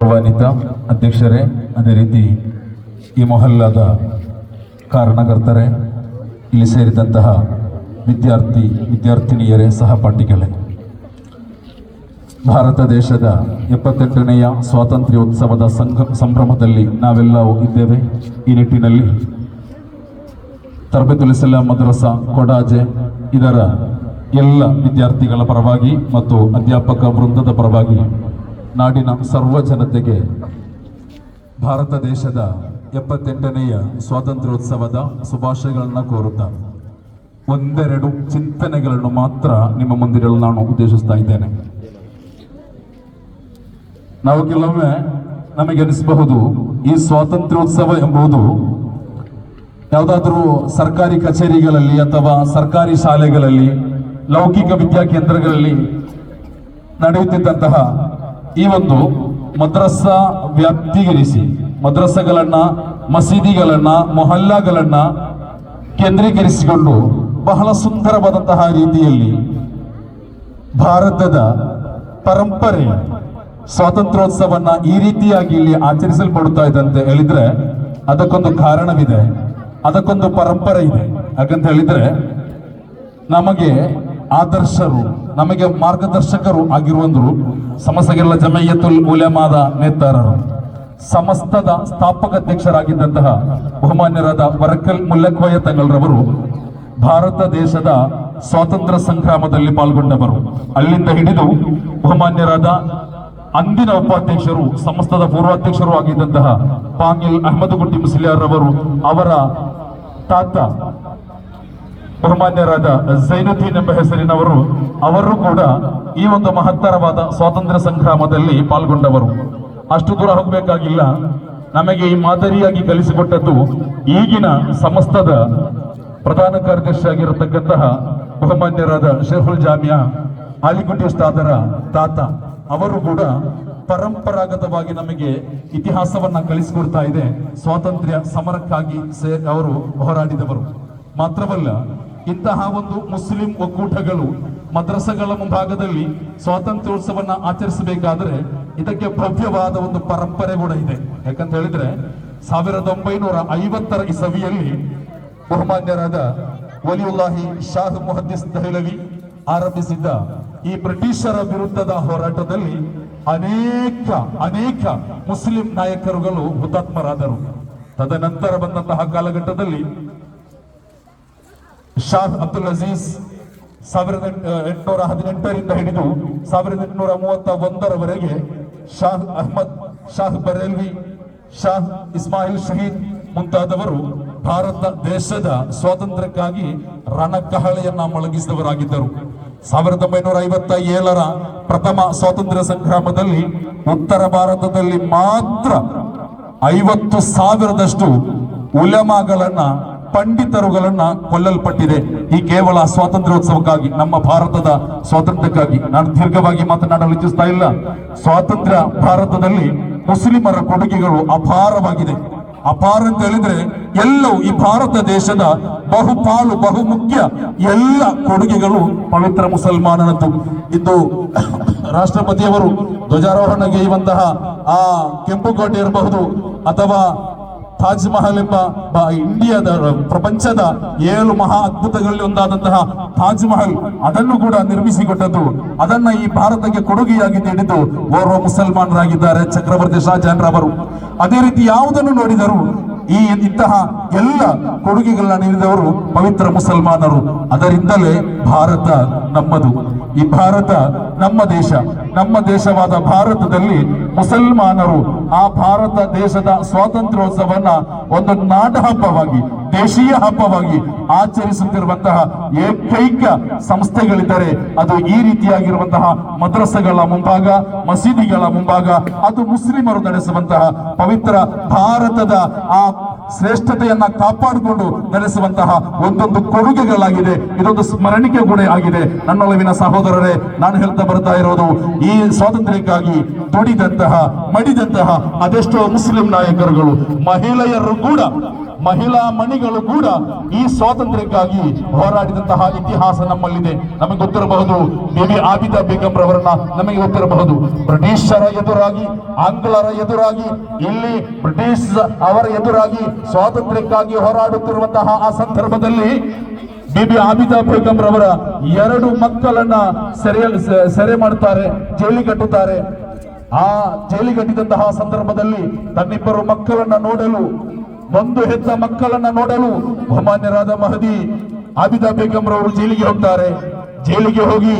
ಆಹ್ವಾನಿತ ಅಧ್ಯಕ್ಷರೇ, ಅದೇ ರೀತಿ ಈ ಮೊಹಲ್ಲಾದ ಕಾರಣಕರ್ತರೇ ಇಲ್ಲಿ ಸೇರಿದಂತಹ ವಿದ್ಯಾರ್ಥಿ, ವಿದ್ಯಾರ್ಥಿನಿಯರೇ, ಸಹಪಾಠಿಗಳೇ, ಭಾರತ ದೇಶದ ಎಪ್ಪತ್ತೆಂಟನೆಯ ಸ್ವಾತಂತ್ರ್ಯೋತ್ಸವದ ಸಂಘ, ಸಂಭ್ರಮದಲ್ಲಿ ನಾವೆಲ್ಲ ಇದ್ದೇವೆ. ಈ ನಿಟ್ಟಿನಲ್ಲಿ ತರಬೇತುಲಿಸಲ ಮದ್ರಸಾ, ಕೊಡಾಜೆ, ಇದರ ಎಲ್ಲ ವಿದ್ಯಾರ್ಥಿಗಳ ಪರವಾಗಿ ಮತ್ತು ಅಧ್ಯಾಪಕ ವೃಂದದ ಪರವಾಗಿ ನಾಡಿನ ಸರ್ವ ಜನತೆಗೆ ಭಾರತ ದೇಶದ ಎಪ್ಪತ್ತೆಂಟನೆಯ ಸ್ವಾತಂತ್ರ್ಯೋತ್ಸವದ ಶುಭಾಶಯಗಳನ್ನು ಕೋರುತ್ತಾ ಒಂದೆರಡು ಚಿಂತನೆಗಳನ್ನು ಮಾತ್ರ ನಿಮ್ಮ ಮುಂದಿರಲು ನಾನು ಉದ್ದೇಶಿಸ್ತಾ ಇದ್ದೇನೆ. ನಾವು ಕೆಲವೊಮ್ಮೆ ನಮಗೆ ಅನಿಸಬಹುದು, ಈ ಸ್ವಾತಂತ್ರ್ಯೋತ್ಸವ ಎಂಬುದು ಯಾವುದಾದರೂ ಸರ್ಕಾರಿ ಕಚೇರಿಗಳಲ್ಲಿ ಅಥವಾ ಸರ್ಕಾರಿ ಶಾಲೆಗಳಲ್ಲಿ, ಲೌಕಿಕ ವಿದ್ಯಾ ಕೇಂದ್ರಗಳಲ್ಲಿ ನಡೆಯುತ್ತಿದ್ದಂತಹ ಈ ಒಂದು ಮದ್ರಸಾ ವ್ಯಾಪ್ತಿಗಿರಿಸಿ ಮದ್ರಸಗಳನ್ನ ಮಸೀದಿಗಳನ್ನ, ಮೊಹಲ್ಲಾಗಳನ್ನ ಕೇಂದ್ರೀಕರಿಸಿಕೊಂಡು ಬಹಳ ಸುಂದರವಾದಂತಹ ರೀತಿಯಲ್ಲಿ ಭಾರತದ ಪರಂಪರೆ ಸ್ವಾತಂತ್ರ್ಯೋತ್ಸವನ್ನ ಈ ರೀತಿಯಾಗಿ ಇಲ್ಲಿ ಆಚರಿಸಲ್ಪಡುತ್ತಾ ಇದೆ ಅಂತ ಹೇಳಿದ್ರೆ ಅದಕ್ಕೊಂದು ಕಾರಣವಿದೆ, ಅದಕ್ಕೊಂದು ಪರಂಪರೆ ಇದೆ. ಯಾಕಂತ ಹೇಳಿದ್ರೆ ನಮಗೆ ಆದರ್ಶರು, ನಮಗೆ ಮಾರ್ಗದರ್ಶಕರು ಆಗಿರುವಂದರು ಸಮಸಗೆಲ್ಲ ಜಮಯ್ಯತುಲ್ ಉಲೆಮಾದ ನೇತಾರರು. ಸಮಸ್ತದ ಸ್ಥಾಪಕ ಅಧ್ಯಕ್ಷರಾಗಿದ್ದಂತಹ ಬಹುಮಾನ್ಯರಾದ ವರಕಲ್ ಮುಲ್ಲಕ್ವಯ್ಯ ತಂಗಲ್ರವರು ಭಾರತ ದೇಶದ ಸ್ವಾತಂತ್ರ್ಯ ಸಂಗ್ರಾಮದಲ್ಲಿ ಪಾಲ್ಗೊಂಡವರು. ಅಲ್ಲಿಂದ ಹಿಡಿದು ಬಹುಮಾನ್ಯರಾದ ಅಂದಿನ ಉಪಾಧ್ಯಕ್ಷರು, ಸಮಸ್ತದ ಪೂರ್ವಾಧ್ಯಕ್ಷರು ಆಗಿದ್ದಂತಹ ಪಾಂಗಿಲ್ ಅಹಮದ್ ಗುಟ್ಟಿ ಮುಸ್ಲಿಯಾರ್ ರವರು ಅವರ ತಾತ ಬಹುಮಾನ್ಯರಾದ ಜೈನುದ್ದೀನ್ ಎಂಬ ಹೆಸರಿನವರು ಅವರು ಕೂಡ ಈ ಒಂದು ಮಹತ್ತರವಾದ ಸ್ವಾತಂತ್ರ್ಯ ಸಂಗ್ರಾಮದಲ್ಲಿ ಪಾಲ್ಗೊಂಡವರು. ಅಷ್ಟು ದೂರ ಹೋಗಬೇಕಾಗಿಲ್ಲ. ನಮಗೆ ಈ ಮಾದರಿಯಾಗಿ ಕಲಿಸಿಕೊಟ್ಟದ್ದು ಈಗಿನ ಸಮಸ್ತದ ಪ್ರಧಾನ ಕಾರ್ಯದರ್ಶಿ ಆಗಿರತಕ್ಕಂತಹ ಬಹುಮಾನ್ಯರಾದ ಶೇಖುಲ್ ಜಾಮಿಯಾ, ಆಲಿಗುಡ್ಡಿ ಉಸ್ತಾದರ ತಾತ, ಅವರು ಕೂಡ ಪರಂಪರಾಗತವಾಗಿ ನಮಗೆ ಇತಿಹಾಸವನ್ನ ಕಲಿಸಿಕೊಡ್ತಾ ಇದೆ. ಸ್ವಾತಂತ್ರ್ಯ ಸಮರಕ್ಕಾಗಿ ಅವರು ಹೋರಾಡಿದವರು. ಮಾತ್ರವಲ್ಲ ಇಂತಹ ಒಂದು ಮುಸ್ಲಿಂ ಒಕ್ಕೂಟಗಳು ಮದ್ರಸಗಳ ಮುಂಭಾಗದಲ್ಲಿ ಸ್ವಾತಂತ್ರ್ಯೋತ್ಸವನ್ನ ಆಚರಿಸಬೇಕಾದ್ರೆ ಇದಕ್ಕೆ ಭವ್ಯವಾದ ಒಂದು ಪರಂಪರೆ ಕೂಡ ಇದೆ. ಯಾಕಂತ ಹೇಳಿದ್ರೆ ಸಾವಿರದ ಒಂಬೈನೂರ ಐವತ್ತರ ಇಸವಿಯಲ್ಲಿ ಬಹುಮಾನ್ಯರಾದ ವಲಿಯುಲ್ಲಾಹಿ ಶಾಹ್ ಮೊಹದ್ದಿಸ್ ದಹಲವಿ ಆರಂಭಿಸಿದ್ದ ಈ ಬ್ರಿಟಿಷರ ವಿರುದ್ಧದ ಹೋರಾಟದಲ್ಲಿ ಅನೇಕ ಅನೇಕ ಮುಸ್ಲಿಂ ನಾಯಕರುಗಳು ಹುತಾತ್ಮರಾದರು. ತದನಂತರ ಬಂದಂತಹ ಕಾಲಘಟ್ಟದಲ್ಲಿ ಶಾಹ್ ಅಬ್ದುಲ್ ಅಜೀಸ್ ಸಾವಿರದ ಎಂಟುನೂರ ಹದಿನೆಂಟರಿಂದ ಹಿಡಿದು ಸಾವಿರದ ಎಂಟುನೂರ ಮೂವತ್ತ ಒಂದರವರೆಗೆ ಶಾಹ್ ಅಹ್ಮದ್ ಶಾಹ್ ಬರೇಲ್ವಿ ಶಾಹ್ ಇಸ್ಮಾಯಿಲ್ ಶಹೀದ್ ಮುಂತಾದವರು ಭಾರತ ದೇಶದ ಸ್ವಾತಂತ್ರ್ಯಕ್ಕಾಗಿ ರಣಕಹಳೆಯನ್ನ ಮೊಳಗಿಸಿದವರಾಗಿದ್ದರು. ಸಾವಿರದ ಒಂಬೈನೂರ ಐವತ್ತ ಏಳರ ಪ್ರಥಮ ಸ್ವಾತಂತ್ರ್ಯ ಸಂಗ್ರಾಮದಲ್ಲಿ ಉತ್ತರ ಭಾರತದಲ್ಲಿ ಮಾತ್ರ ಐವತ್ತು ಸಾವಿರದಷ್ಟು ಉಲಮಾಗಳನ್ನ ಪಂಡಿತರುಗಳನ್ನ ಕೊಲ್ಲಲ್ಪಟ್ಟಿದೆ. ಈ ಕೇವಲ ಸ್ವಾತಂತ್ರ್ಯೋತ್ಸವಕ್ಕಾಗಿ, ನಮ್ಮ ಭಾರತದ ಸ್ವಾತಂತ್ರ್ಯಕ್ಕಾಗಿ. ನಾನು ದೀರ್ಘವಾಗಿ ಮಾತನಾಡಲು ಇಚ್ಛಿಸ್ತಾ ಇಲ್ಲ. ಸ್ವಾತಂತ್ರ್ಯ ಭಾರತದಲ್ಲಿ ಮುಸ್ಲಿಮರ ಕೊಡುಗೆಗಳು ಅಪಾರವಾಗಿದೆ. ಅಪಾರ ಅಂತ ಹೇಳಿದ್ರೆ, ಎಲ್ಲವೂ ಈ ಭಾರತ ದೇಶದ ಬಹುಪಾಲು, ಬಹುಮುಖ್ಯ ಎಲ್ಲ ಕೊಡುಗೆಗಳು ಪವಿತ್ರ ಮುಸಲ್ಮಾನನದ್ದು. ಇಂದು ರಾಷ್ಟ್ರಪತಿಯವರು ಧ್ವಜಾರೋಹಣಗೈಯುವಂತಹ ಆ ಕೆಂಪುಕೋಟೆ ಇರಬಹುದು ಅಥವಾ ತಾಜ್ ಮಹಲ್ ಎಂಬ ಇಂಡಿಯಾದ ಪ್ರಪಂಚದ ಏಳು ಮಹಾ ಅದ್ಭುತಗಳಲ್ಲಿ ಒಂದಾದಂತಹ ತಾಜ್ ಮಹಲ್ ಅದನ್ನು ಕೂಡ ನಿರ್ಮಿಸಿಕೊಟ್ಟದ್ದು. ಅದನ್ನ ಈ ಭಾರತಕ್ಕೆ ಕೊಡುಗೆಯಾಗಿ ನೀಡಿದ್ದು ಓರ್ವ ಮುಸಲ್ಮಾನರಾಗಿದ್ದಾರೆ ಚಕ್ರವರ್ತಿ ಶಾಜಾನ್ ರವರು. ಅದೇ ರೀತಿ ಯಾವುದನ್ನು ನೋಡಿದರು ಈ ಇಂತಹ ಎಲ್ಲ ಕೊಡುಗೆಗಳನ್ನ ನೀಡಿದವರು ಪವಿತ್ರ ಮುಸಲ್ಮಾನರು. ಅದರಿಂದಲೇ ಭಾರತ ನಮ್ಮದು. ಈ ಭಾರತ ನಮ್ಮ ದೇಶ. ನಮ್ಮ ದೇಶವಾದ ಭಾರತದಲ್ಲಿ ಮುಸಲ್ಮಾನರು ಆ ಭಾರತ ದೇಶದ ಸ್ವಾತಂತ್ರ್ಯೋತ್ಸವನ್ನ ಒಂದು ನಾಡ ಹಬ್ಬವಾಗಿ, ದೇಶೀಯ ಹಬ್ಬವಾಗಿ ಆಚರಿಸುತ್ತಿರುವಂತಹ ಏಕೈಕ ಸಂಸ್ಥೆಗಳಿದ್ದರೆ ಅದು ಈ ರೀತಿಯಾಗಿರುವಂತಹ ಮದ್ರಸಗಳ ಮುಂಭಾಗ, ಮಸೀದಿಗಳ ಮುಂಭಾಗ, ಅದು ಮುಸ್ಲಿಮರು ನಡೆಸುವಂತಹ ಪವಿತ್ರ ಭಾರತದ ಆ ಶ್ರೇಷ್ಠತೆಯನ್ನ ಕಾಪಾಡಿಕೊಂಡು ನಡೆಸುವಂತಹ ಒಂದೊಂದು ಕೊಡುಗೆಗಳಾಗಿದೆ. ಇದೊಂದು ಸ್ಮರಣಿಕೆ ಕೂಡ ಆಗಿದೆ. ನನ್ನೊಲವಿನ ಸಹೋದರರೇ, ನಾನು ಹೇಳ್ತಾ ಬರ್ತಾ ಇರೋದು, ಈ ಸ್ವಾತಂತ್ರ್ಯಕ್ಕಾಗಿ ದುಡಿದಂತಹ, ಮಡಿದಂತಹ ಅದೆಷ್ಟೋ ಮುಸ್ಲಿಂ ನಾಯಕರುಗಳು, ಮಹಿಳೆಯರು ಕೂಡ ಮಹಿಳಾ ಮಣಿಗಳು ಕೂಡ ಈ ಸ್ವಾತಂತ್ರ್ಯಕ್ಕಾಗಿ ಹೋರಾಡಿದಂತಹ ಇತಿಹಾಸ ನಮ್ಮಲ್ಲಿದೆ. ನಮಗೆ ಗೊತ್ತಿರಬಹುದು, ಬೇಬಿ ಆಬಿದಾ ಬೇಗಂ ರವರನ್ನ ನಮಗೆ ಗೊತ್ತಿರಬಹುದು. ಬ್ರಿಟಿಷರ ಎದುರಾಗಿ, ಆಂಗ್ಲರ ಎದುರಾಗಿ, ಇಲ್ಲಿ ಬ್ರಿಟಿಷ್ ಅವರ ಎದುರಾಗಿ ಸ್ವಾತಂತ್ರ್ಯಕ್ಕಾಗಿ ಹೋರಾಡುತ್ತಿರುವಂತಹ ಆ ಸಂದರ್ಭದಲ್ಲಿ ಬಿಬಿ ಆಬಿದಾ ಬೇಗಂ ರವರ ಎರಡು ಮಕ್ಕಳನ್ನ ಸೆರೆ ಸೆರೆ ಮಾಡುತ್ತಾರೆ ಜೈಲಿ ಕಟ್ಟುತ್ತಾರೆ ಆ ಜೈಲಿಗಟ್ಟಿದಂತಹ ಸಂದರ್ಭದಲ್ಲಿ ತನ್ನಿಬ್ಬರು ಮಕ್ಕಳನ್ನ ನೋಡಲು ಒಂದು ಹೆತ್ತ ಮಕ್ಕಳನ್ನ ನೋಡಲು ಬಹುಮಾನ್ಯರಾದ ಮಹದಿ ಆಬಿದಾ ಬೇಗಂ ರವರು ಜೈಲಿಗೆ ಹೋಗ್ತಾರೆ. ಜೈಲಿಗೆ ಹೋಗಿ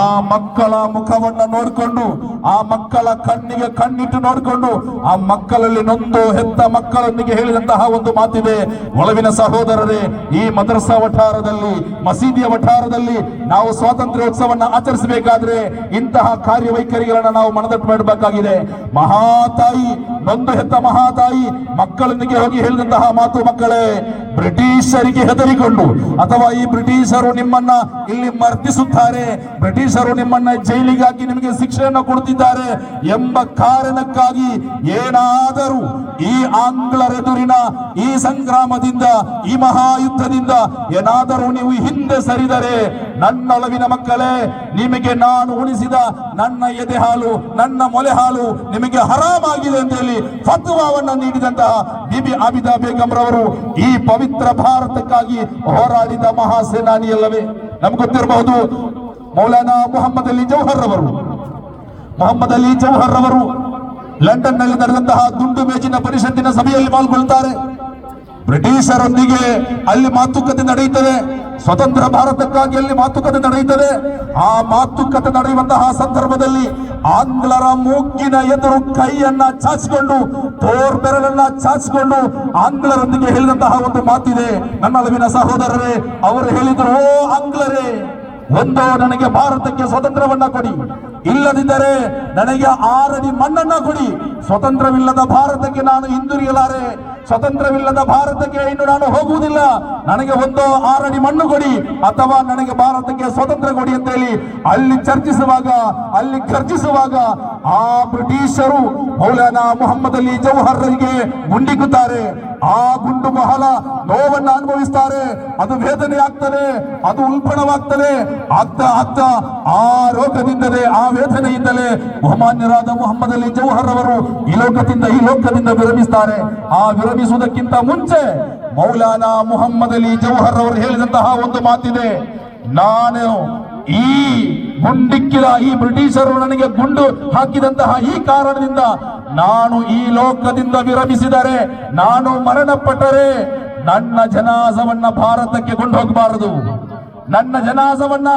ಆ ಮಕ್ಕಳ ಮುಖವನ್ನ ನೋಡಿಕೊಂಡು, ಆ ಮಕ್ಕಳ ಕಣ್ಣಿಗೆ ಕಣ್ಣಿಟ್ಟು ನೋಡಿಕೊಂಡು, ಆ ಮಕ್ಕಳಲ್ಲಿ ನೊಂದು ಹೆತ್ತ ಮಕ್ಕಳೊಂದಿಗೆ ಹೇಳಿದಂತಹ ಒಂದು ಮಾತಿದೆ. ಒಳವಿನ ಸಹೋದರರೇ, ಈ ಮದ್ರಸಾ ವಠಾರದಲ್ಲಿ, ಮಸೀದಿಯ ವಠಾರದಲ್ಲಿ ನಾವು ಸ್ವಾತಂತ್ರ್ಯೋತ್ಸವನ್ನ ಆಚರಿಸಬೇಕಾದ್ರೆ ಇಂತಹ ಕಾರ್ಯವೈಖರಿಗಳನ್ನ ನಾವು ಮನದಟ್ಟು ಮಾಡಬೇಕಾಗಿದೆ. ಮಹಾತಾಯಿ, ನೊಂದು ಹೆತ್ತ ಮಹಾತಾಯಿ, ಮಕ್ಕಳೊಂದಿಗೆ ಹೋಗಿ ಹೇಳಿದಂತಹ ಮಾತು ಮಕ್ಕಳೇ, ಬ್ರಿಟಿಷರಿಗೆ ಹೆದರಿಕೊಂಡು, ಅಥವಾ ಈ ಬ್ರಿಟಿಷರು ನಿಮ್ಮನ್ನ ಇಲ್ಲಿ ಮರ್ದಿಸುತ್ತಾರೆ ಬ್ರಿಟಿಷರು ನಿಮ್ಮನ್ನ ಜೈಲಿಗಾಗಿ ನಿಮಗೆ ಶಿಕ್ಷೆಯನ್ನು ಕೊಡುತ್ತಿದ್ದಾರೆ ಎಂಬ ಕಾರಣಕ್ಕಾಗಿ ಏನಾದರೂ ಈ ಆಂಗ್ಲರೆದುರಿನ ಈ ಸಂಗ್ರಾಮದಿಂದ, ಈ ಮಹಾಯುದ್ಧದಿಂದ ಏನಾದರೂ ನೀವು ಹಿಂದೆ ಸರಿದರೆ ನನ್ನೊಲವಿನ ಮಕ್ಕಳೇ, ನಿಮಗೆ ನಾನು ಉಣಿಸಿದ ನನ್ನ ಎದೆ ಹಾಲು, ನನ್ನ ಮೊಲೆ ಹಾಲು ನಿಮಗೆ ಹರಾಮಾಗಿದೆ ಅಂತ ಹೇಳಿ ಫತ್ವಾವನ್ನ ನೀಡಿದಂತಹ ಬಿಬಿ ಆಬಿದಾ ಬೇಗಂ ರವರು ಈ ಪವಿತ್ರ ಭಾರತಕ್ಕಾಗಿ ಹೋರಾಡಿದ ಮಹಾಸೇನಾನಿಯಲ್ಲವೇ? ನಮ್ಗೆ ಗೊತ್ತಿರಬಹುದು ಮೌಲಾನಾ ಮೊಹಮ್ಮದ್ ಅಲಿ ಜೌಹರ್ ಅವರು ಮೊಹಮ್ಮದ್ ಅಲಿ ಜೌಹರ್ ಅವರು ಲಂಡನ್ನಲ್ಲಿ ನಡೆದಂತಹ ದುಂಡು ಮೇಜಿನ ಪರಿಷತ್ತಿನ ಸಭೆಯಲ್ಲಿ ಪಾಲ್ಗೊಳ್ತಾರೆ. ಬ್ರಿಟಿಷರೊಂದಿಗೆ ಅಲ್ಲಿ ಮಾತುಕತೆ ನಡೆಯುತ್ತದೆ. ಸ್ವತಂತ್ರ ಭಾರತಕ್ಕಾಗಿ ಅಲ್ಲಿ ಮಾತುಕತೆ ನಡೆಯುತ್ತದೆ. ಆ ಮಾತುಕತೆ ನಡೆಯುವಂತಹ ಸಂದರ್ಭದಲ್ಲಿ ಆಂಗ್ಲರ ಮೂಗಿನ ಎದುರು ಕೈಯನ್ನ ಚಾಚಿಕೊಂಡು, ತೋರ್ ಬೆರಳನ್ನ ಚಾಚಿಕೊಂಡು ಆಂಗ್ಲರೊಂದಿಗೆ ಹೇಳಿದಂತಹ ಒಂದು ಮಾತಿದೆ. ನನ್ನ ಸಹೋದರರೇ, ಅವರು ಹೇಳಿದರು, ಓ ಆಂಗ್ಲರೇ, ಒಂದೋ ನನಗೆ ಭಾರತಕ್ಕೆ ಸ್ವತಂತ್ರವನ್ನ ಕೊಡಿ. ಇಲ್ಲದಿದ್ದರೆ ನನಗೆ ಆರಡಿ ಮಣ್ಣನ್ನ ಕೊಡಿ. ಸ್ವತಂತ್ರವಿಲ್ಲದ ಭಾರತಕ್ಕೆ ನಾನು ಹಿಂದಿರುಗಲಾರೆ. ಸ್ವತಂತ್ರವಿಲ್ಲದ ಭಾರತಕ್ಕೆ ಇನ್ನು ನಾನು ಹೋಗುವುದಿಲ್ಲ. ನನಗೆ ಒಂದು ಆರಡಿ ಮಣ್ಣು ಕೊಡಿ. ಅಥವಾ ನನಗೆ ಭಾರತಕ್ಕೆ ಸ್ವತಂತ್ರ ಕೊಡಿ ಅಂತ ಹೇಳಿ ಅಲ್ಲಿ ಚರ್ಚಿಸುವಾಗ, ಅಲ್ಲಿ ಖರ್ಚಿಸುವಾಗ ಆ ಬ್ರಿಟಿಷರು ಮೌಲಾನಾ ಮೊಹಮ್ಮದ್ ಅಲಿ ಜೌಹರ್ರಿಗೆ ಗುಂಡಿಕ್ಕುತ್ತಾರೆ ಆ ಗುಂಡು ಬಹಳ ನೋವನ್ನ ಅನುಭವಿಸ್ತಾರೆ. ಅದು ವೇದನೆ ಆಗ್ತದೆ ಅದು ಉಲ್ಪಣವಾಗ್ತದೆ ಆಗ್ತಾ ಆಗ್ತಾ ಆ ರೋಗದಿಂದಲೇ ಆ ವೇದನೆಯಿಂದಲೇ ಬಹುಮಾನ್ಯರಾದ ಮೊಹಮ್ಮದ್ ಅಲಿ ಜೌಹರ್ ಅವರು ಈ ಲೋಕದಿಂದ ಈ ಲೋಕದಿಂದ ವಿರಮಿಸ್ತಾರೆ. ಆ ವಿರಮಿಸುವುದಕ್ಕಿಂತ ಮುಂಚೆ ಮೌಲಾನಾ ಮೊಹಮ್ಮದ್ ಅಲಿ ಜೌಹರ್ ಅವರು ಹೇಳಿದಂತಹ ಒಂದು ಮಾತಿದೆ. ನಾನು ಈ ಗುಂಡಿಕ್ಕಿದ ಈ ಬ್ರಿಟಿಷರು ನನಗೆ ಗುಂಡು ಹಾಕಿದಂತಹ ಈ ಕಾರಣದಿಂದ ನಾನು ಈ ಲೋಕದಿಂದ ವಿರಮಿಸಿದರೆ, ನಾನು ಮರಣಪಟ್ಟರೆ ನನ್ನ ಜನಾಸವನ್ನ ಭಾರತಕ್ಕೆ ಕೊಂಡು ಹೋಗಬಾರದು ನನ್ನ ಜನಾಸವನ್ನ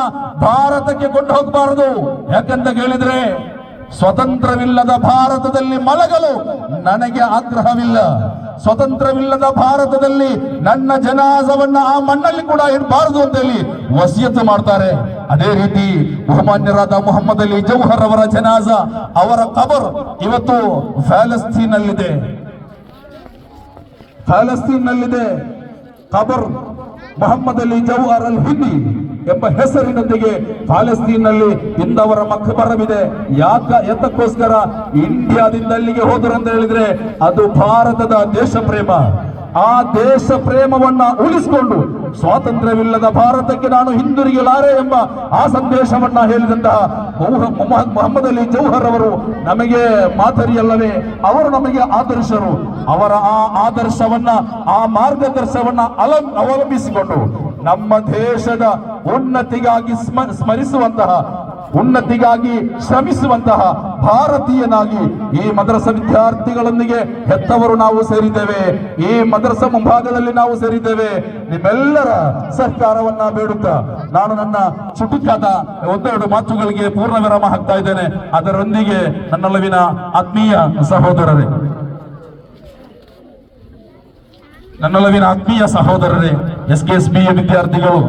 ಭಾರತಕ್ಕೆ ಕೊಂಡು ಹೋಗಬಾರದು. ಯಾಕಂತ ಕೇಳಿದ್ರೆ, ಸ್ವತಂತ್ರವಿಲ್ಲದ ಭಾರತದಲ್ಲಿ ಮಲಗಲು ನನಗೆ ಆಗ್ರಹವಿಲ್ಲ. ಸ್ವತಂತ್ರವಿಲ್ಲದ ಭಾರತದಲ್ಲಿ ನನ್ನ ಜನಾಸವನ್ನ ಆ ಮಣ್ಣಲ್ಲಿ ಕೂಡ ಇರಬಾರದು ಅಂತ ಹೇಳಿ ವಸಿಯತ್ತು ಮಾಡ್ತಾರೆ. ಅದೇ ರೀತಿ ಬಹುಮಾನ್ಯರಾದ ಮೊಹಮ್ಮದ್ ಅಲಿ ಜೌಹರ್ ಅವರ ಜನಾಸ, ಅವರ ಕಬರ್ ಇವತ್ತು ಫ್ಯಾಲಸ್ತೀನಲ್ಲಿದೆ. ಫ್ಯಾಲಸ್ತೀನ್ನಲ್ಲಿದೆ ಖಬರ್ ಮೊಹಮ್ಮದ್ ಅಲಿ ಜೌಹರ್ ಅಲ್ ಹಿಂದಿ ಎಂಬ ಹೆಸರಿನೊಂದಿಗೆ ಪ್ಯಾಲೆಸ್ತೀನ್ನಲ್ಲಿ ಇಂದವರ ಮಕ್ಕಬರವಿದೆ ಯಾಕ ಎತ್ತಕ್ಕೋಸ್ಕರ ಇಂಡಿಯಾದಿಂದ ಅಲ್ಲಿಗೆ ಹೋದರು ಅಂತ ಹೇಳಿದ್ರೆ ಅದು ಭಾರತದ ದೇಶ ಪ್ರೇಮ ಆ ದೇಶ ಪ್ರೇಮವನ್ನ ಉಳಿಸಿಕೊಂಡು ಸ್ವಾತಂತ್ರ್ಯವಿಲ್ಲದ ಭಾರತಕ್ಕೆ ನಾನು ಹಿಂದಿರುಗಲಾರೆ ಎಂಬ ಆ ಸಂದೇಶವನ್ನ ಹೇಳಿದಂತಹ ಮೌಹ- ಮೊಹಮ್ಮದ್ ಅಲಿ ಜೌಹರ್ ಅವರು ನಮಗೆ ಮಾದರಿಯಲ್ಲವೇ, ಅವರು ನಮಗೆ ಆದರ್ಶರು. ಅವರ ಆ ಆದರ್ಶವನ್ನ, ಆ ಮಾರ್ಗದರ್ಶವನ್ನ ಅಲ ಅವಲಂಬಿಸಿಕೊಂಡು ನಮ್ಮ ದೇಶದ ಉನ್ನತಿಗಾಗಿ ಸ್ಮ ಸ್ಮರಿಸುವಂತಹ, ಉನ್ನತಿಗಾಗಿ ಶ್ರಮಿಸುವಂತಹ ಭಾರತೀಯನಾಗಿ ಈ ಮದ್ರಸ ವಿದ್ಯಾರ್ಥಿಗಳೊಂದಿಗೆ ಹೆತ್ತವರು ನಾವು ಸೇರಿದ್ದೇವೆ. ಈ ಮದ್ರಸ ಮುಂಭಾಗದಲ್ಲಿ ನಾವು ಸೇರಿದ್ದೇವೆ. ನಿಮ್ಮೆಲ್ಲರ ಸಹಕಾರವನ್ನ ಬೇಡುತ್ತಾ ನಾನು ನನ್ನ ಚುಟುಕಾದ ಒಂದೆರಡು ಮಾತುಗಳಿಗೆ ಪೂರ್ಣ ವಿರಾಮ ಹಾಕ್ತಾ ಇದ್ದೇನೆ. ಅದರೊಂದಿಗೆ ನನ್ನೊಲವಿನ ಆತ್ಮೀಯ ಸಹೋದರರೇ. ನನ್ನೊಲವಿನ ಆತ್ಮೀಯ ಸಹೋದರರೇ ಎಸ್ ಕೆ ಎಸ್ ಬಿ ವಿದ್ಯಾರ್ಥಿಗಳು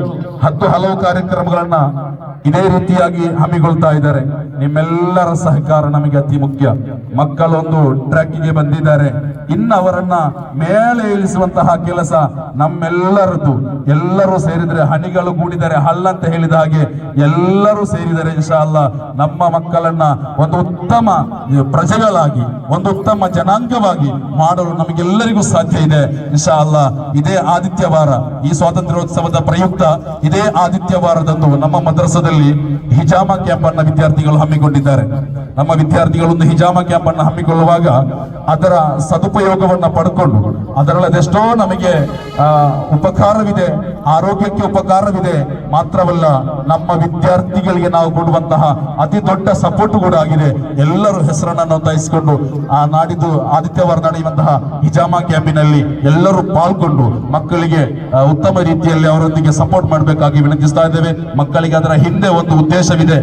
ಹತ್ತು ಹಲವು ಕಾರ್ಯಕ್ರಮಗಳನ್ನ ಇದೇ ರೀತಿಯಾಗಿ ಹಮ್ಮಿಕೊಳ್ತಾ ಇದ್ದಾರೆ. ನಿಮ್ಮೆಲ್ಲರ ಸಹಕಾರ ನಮಗೆ ಅತಿ ಮುಖ್ಯ. ಮಕ್ಕಳೊಂದು ಟ್ರ್ಯಾಕಿಗೆ ಬಂದಿದ್ದಾರೆ. ಇನ್ನು ಅವರನ್ನ ಮೇಲೆ ಇಳಿಸುವಂತಹ ಕೆಲಸ ನಮ್ಮೆಲ್ಲರದ್ದು. ಎಲ್ಲರೂ ಸೇರಿದರೆ ಹನಿಗಳು ಕೂಡಿದರೆ ಹಲ್ಲಂತ ಹೇಳಿದ ಹಾಗೆ ಎಲ್ಲರೂ ಸೇರಿದರೆ ಇನ್ಶಾ ಅಲ್ಲ ನಮ್ಮ ಮಕ್ಕಳನ್ನ ಒಂದು ಉತ್ತಮ ಪ್ರಜೆಗಳಾಗಿ, ಒಂದು ಉತ್ತಮ ಜನಾಂಗವಾಗಿ ಮಾಡಲು ನಮಗೆಲ್ಲರಿಗೂ ಸಾಧ್ಯ ಇದೆ. ಇನ್ಶಾ ಅಲ್ಲ ಇದೇ ಆದಿತ್ಯವಾರ ಈ ಸ್ವಾತಂತ್ರ್ಯೋತ್ಸವದ ಪ್ರಯುಕ್ತ ಇದೇ ಆದಿತ್ಯವಾರದಂದು ನಮ್ಮ ಮದ್ರಸದಲ್ಲಿ ಹಿಜಾಮ ಕ್ಯಾಂಪ್ ವಿದ್ಯಾರ್ಥಿಗಳು ಹಮ್ಮಿಕೊಂಡಿದ್ದಾರೆ. ನಮ್ಮ ವಿದ್ಯಾರ್ಥಿಗಳು ಒಂದು ಹಿಜಾಮ ಕ್ಯಾಂಪ್ ಹಮ್ಮಿಕೊಳ್ಳುವಾಗ ಅದರ ಸದುಪಯೋಗವನ್ನು ಪಡ್ಕೊಂಡು ಅದರಲ್ಲದೆಷ್ಟೋ ನಮಗೆ ಉಪಕಾರವಿದೆ, ಆರೋಗ್ಯಕ್ಕೆ ಉಪಕಾರವಿದೆ. ಮಾತ್ರವಲ್ಲ, ನಮ್ಮ ವಿದ್ಯಾರ್ಥಿಗಳಿಗೆ ನಾವು ಕೊಡುವಂತಹ ಅತಿ ದೊಡ್ಡ ಸಪೋರ್ಟ್ ಕೂಡ ಆಗಿದೆ. ಎಲ್ಲರೂ ಹೆಸರನ್ನ ನೋಂದಾಯಿಸಿಕೊಂಡು, ಆ ನಾಡಿದ್ದು ಆದಿತ್ಯವಾರ ನಡೆಯುವಂತಹ ಹಿಜಾಮ ಕ್ಯಾಂಪಿನಲ್ಲಿ ಎಲ್ಲರೂ ಪಾಲ್ಗೊಂಡು ಮಕ್ಕಳಿಗೆ ಉತ್ತಮ ರೀತಿಯಲ್ಲಿ ಅವರೊಂದಿಗೆ ಸಪೋರ್ಟ್ ಮಾಡಬೇಕಾಗಿ ವಿನಂತಿಸ್ತಾ ಇದ್ದೇವೆ. ಮಕ್ಕಳಿಗೆ ಅದರ ಹಿಂದೆ ಒಂದು ಉದ್ದೇಶವಿದೆ.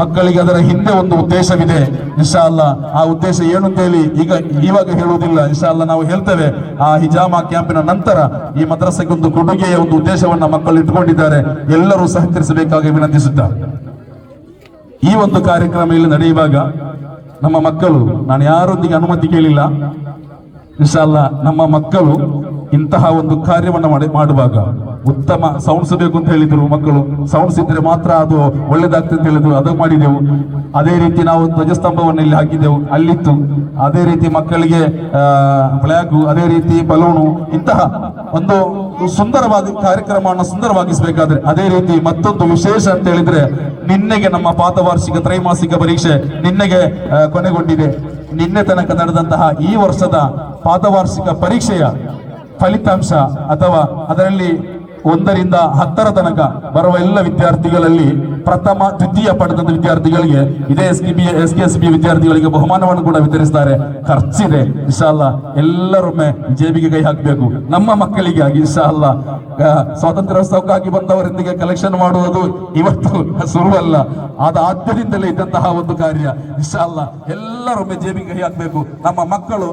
ಮಕ್ಕಳಿಗೆ ಅದರ ಹಿಂದೆ ಒಂದು ಉದ್ದೇಶವಿದೆ. ಇನ್ಶಾ ಅಲ್ಲ ಆ ಉದ್ದೇಶ ಏನು ಅಂತ ಹೇಳಿ ಈಗ ಇವಾಗ ಹೇಳುವುದಿಲ್ಲ. ಇನ್ಶಾ ಅಲ್ಲ ನಾವು ಹೇಳ್ತೇವೆ, ಆ ಹಿಜಾಮಾ ಕ್ಯಾಂಪಿನ ನಂತರ ಈ ಮದ್ರಸೆಗೆ ಒಂದು ಕೊಡುಗೆಯ ಒಂದು ಉದ್ದೇಶವನ್ನ ಮಕ್ಕಳು ಇಟ್ಟುಕೊಂಡಿದ್ದಾರೆ. ಎಲ್ಲರೂ ಸಹಕರಿಸಬೇಕಾಗಿ ವಿನಂತಿಸುತ್ತಾರೆ ಈ ಒಂದು ಕಾರ್ಯಕ್ರಮ ಇಲ್ಲಿ ನಡೆಯುವಾಗ ನಮ್ಮ ಮಕ್ಕಳು, ನಾನು ಯಾರೊಂದಿಗೆ ಅನುಮತಿ ಕೇಳಿಲ್ಲ. ಇನ್ಶಾಲ್ಲ ನಮ್ಮ ಮಕ್ಕಳು ಇಂತಹ ಒಂದು ಕಾರ್ಯವನ್ನು ಮಾಡಿ ಮಾಡುವಾಗ ಉತ್ತಮ ಸೌಂಡ್ಸ್ ಬೇಕು ಅಂತ ಹೇಳಿದ್ರು ಮಕ್ಕಳು. ಸೌಂಡ್ಸ್ ಇದ್ರೆ ಮಾತ್ರ ಅದು ಒಳ್ಳೇದಾಗ್ತದೆ ಅಂತ ಹೇಳಿದ್ರು, ಅದು ಮಾಡಿದೆವು. ಅದೇ ರೀತಿ ನಾವು ಧ್ವಜಸ್ತಂಭವನ್ನು ಇಲ್ಲಿ ಹಾಕಿದ್ದೆವು ಅಲ್ಲಿತ್ತು. ಅದೇ ರೀತಿ ಮಕ್ಕಳಿಗೆ ಫ್ಲಾಗು ಅದೇ ರೀತಿ ಬಲೂನು ಇಂತಹ ಒಂದು ಸುಂದರವಾದ ಕಾರ್ಯಕ್ರಮವನ್ನು ಸುಂದರವಾಗಿಸಬೇಕಾದ್ರೆ, ಅದೇ ರೀತಿ ಮತ್ತೊಂದು ವಿಶೇಷ ಅಂತ ಹೇಳಿದ್ರೆ, ನಿನ್ನೆಗೆ ನಮ್ಮ ಪಾತವಾರ್ಷಿಕ ತ್ರೈಮಾಸಿಕ ಪರೀಕ್ಷೆ ನಿನ್ನೆಗೆ ಕೊನೆಗೊಂಡಿದೆ. ನಿನ್ನೆ ತನಕ ನಡೆದಂತಹ ಈ ವರ್ಷದ ಪಾದವಾರ್ಷಿಕ ಪರೀಕ್ಷೆಯ ಫಲಿತಾಂಶ ಅಥವಾ ಅದರಲ್ಲಿ ಒಂದರಿಂದ ಹತ್ತರ ತನಕ ಬರುವ ಎಲ್ಲ ವಿದ್ಯಾರ್ಥಿಗಳಲ್ಲಿ ಪ್ರಥಮ, ದ್ವಿತೀಯ ಪಡೆದ ವಿದ್ಯಾರ್ಥಿಗಳಿಗೆ, ಇದೇ S K B S K S B ವಿದ್ಯಾರ್ಥಿಗಳಿಗೆ ಬಹುಮಾನವನ್ನು ಕೂಡ ವಿತರಿಸ್ತಾರೆ. ಖರ್ಚಿದೆ ಇಶಾಲ್ಲ ಎಲ್ಲರೊಮ್ಮೆ ಜೇಬಿಗೆ ಕೈ ಹಾಕಬೇಕು. ನಮ್ಮ ಮಕ್ಕಳಿಗೆ ಆಗಿ ಇಶಾಲ್ಲ ಸ್ವಾತಂತ್ರ್ಯೋತ್ಸವಕ್ಕಾಗಿ ಬಂದವರೊಂದಿಗೆ ಕಲೆಕ್ಷನ್ ಮಾಡುವುದು ಇವತ್ತು ಶುರುವಲ್ಲ ಆದ ಆದ್ಯದಿಂದಲೇ ಇದ್ದಂತಹ ಒಂದು ಕಾರ್ಯ. ಇಶಾಲ್ಲ ಎಲ್ಲರೊಮ್ಮೆ ಜೇಬಿಗೆ ಕೈ ಹಾಕಬೇಕು. ನಮ್ಮ ಮಕ್ಕಳು